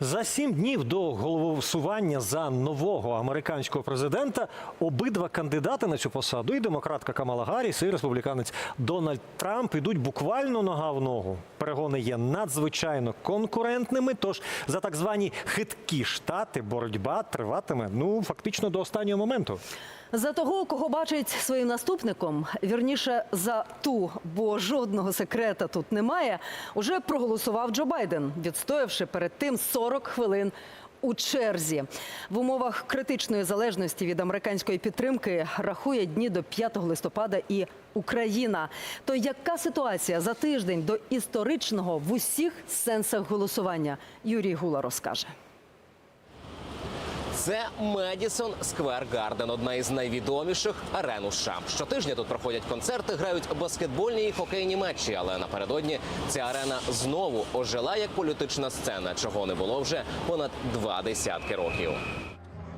За сім днів до голосування за нового американського президента обидва кандидати на цю посаду, і демократка Камала Гарріс, і республіканець Дональд Трамп, ідуть буквально нога в ногу. Перегони є надзвичайно конкурентними. Тож за так звані хиткі штати боротьба триватиме ну фактично до останнього моменту. За того, кого бачить своїм наступником, вірніше за ту, бо жодного секрета тут немає, уже проголосував Джо Байден, відстоявши перед тим 40 хвилин у черзі. В умовах критичної залежності від американської підтримки рахує дні до 5 листопада і Україна. То яка ситуація за тиждень до історичного в усіх сенсах голосування? Юрій Гула розкаже. Це Медісон Сквер Гарден, одна із найвідоміших арен у США. Щотижня тут проходять концерти, грають баскетбольні і хокейні матчі. Але напередодні ця арена знову ожила як політична сцена, чого не було вже понад два десятки років.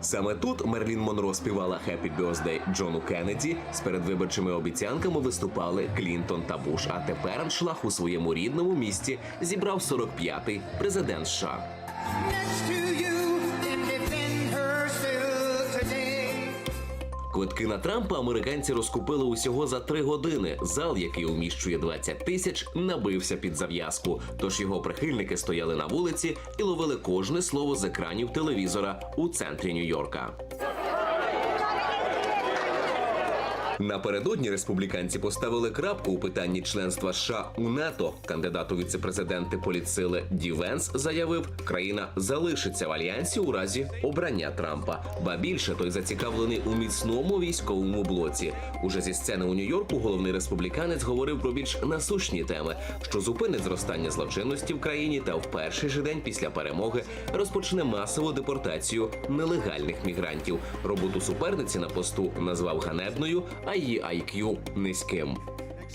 Саме тут Мерлін Монро співала «Happy Birthday» Джону Кеннеді. З передвиборчими обіцянками виступали Клінтон та Буш. А тепер аншлаг у своєму рідному місті зібрав 45-й президент США. Квитки на Трампа американці розкупили усього за три години. Зал, який уміщує 20 тисяч, набився під зав'язку. Тож його прихильники стояли на вулиці і ловили кожне слово з екранів телевізора у центрі Нью-Йорка. Напередодні республіканці поставили крапку у питанні членства США у НАТО. Кандидат у віцепрезиденти політсили Ді Венс заявив, країна залишиться в альянсі у разі обрання Трампа. Ба більше той зацікавлений у міцному військовому блоці. Уже зі сцени у Нью-Йорку головний республіканець говорив про більш насущні теми, що зупинить зростання злочинності в країні та в перший же день після перемоги розпочне масову депортацію нелегальних мігрантів. Роботу суперниці на посту назвав ганебною, а її IQ – низьким.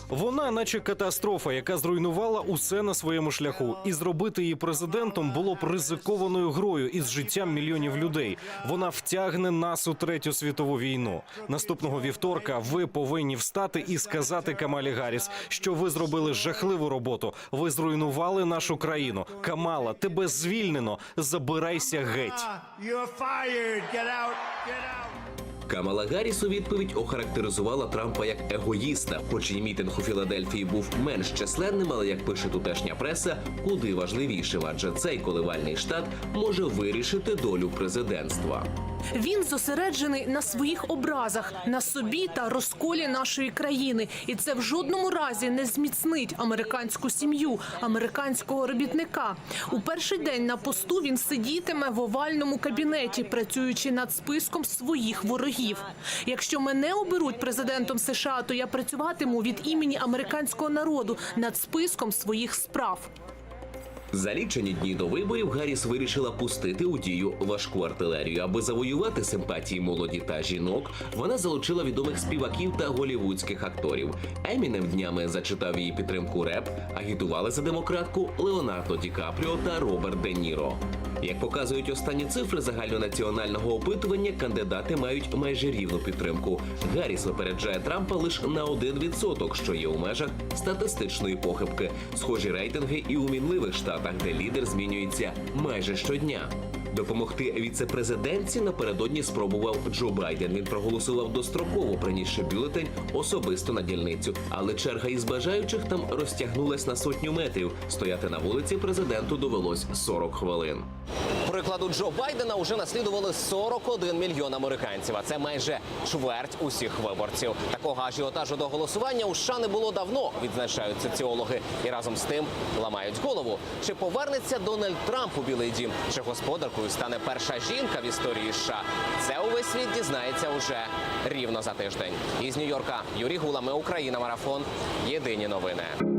Вона, наче катастрофа, яка зруйнувала усе на своєму шляху, і зробити її президентом було б ризикованою грою із життям мільйонів людей. Вона втягне нас у третю світову війну. Наступного вівторка ви повинні встати і сказати Камалі Гарріс, що ви зробили жахливу роботу. Ви зруйнували нашу країну. Камала, тебе звільнено. Забирайся геть. You're fired. Get out. Get out. Камала Гарріс у відповідь охарактеризувала Трампа як егоїста, хоч і мітинг у Філадельфії був менш численним, але як пише тутешня преса, куди важливішим, адже цей коливальний штат може вирішити долю президентства. Він зосереджений на своїх образах, на собі та розколі нашої країни, і це в жодному разі не зміцнить американську сім'ю, американського робітника. У перший день на посту він сидітиме в овальному кабінеті, працюючи над списком своїх ворогів. Якщо мене оберуть президентом США, то я працюватиму від імені американського народу над списком своїх справ. За лічені дні до виборів Гарріс вирішила пустити у дію важку артилерію. Аби завоювати симпатії молоді та жінок, вона залучила відомих співаків та голівудських акторів. Емінем днями зачитав її підтримку реп, агітували за демократку Леонардо Ді Капріо та Роберт Де Ніро. Як показують останні цифри загальнонаціонального опитування, кандидати мають майже рівну підтримку. Гарріс випереджає Трампа лише на 1%, що є у межах статистичної похибки. Схожі рейтинги і у мінливих штатах, де лідер змінюється майже щодня. Допомогти віцепрезидентці напередодні спробував Джо Байден. Він проголосував достроково, принісши бюлетень особисто на дільницю. Але черга із бажаючих там розтягнулась на сотню метрів. Стояти на вулиці президенту довелось 40 хвилин. Прикладу Джо Байдена вже наслідували 41 мільйон американців. А це майже чверть усіх виборців. Такого ажіотажу до голосування у США не було давно, відзначають соціологи, і разом з тим ламають голову. Чи повернеться Дональд Трамп у Білий Дім? Чи господаркою стане перша жінка в історії США? Це увесь світ дізнається уже рівно за тиждень. Із Нью-Йорка Юрій Гула, ми Україна, марафон. Єдині новини.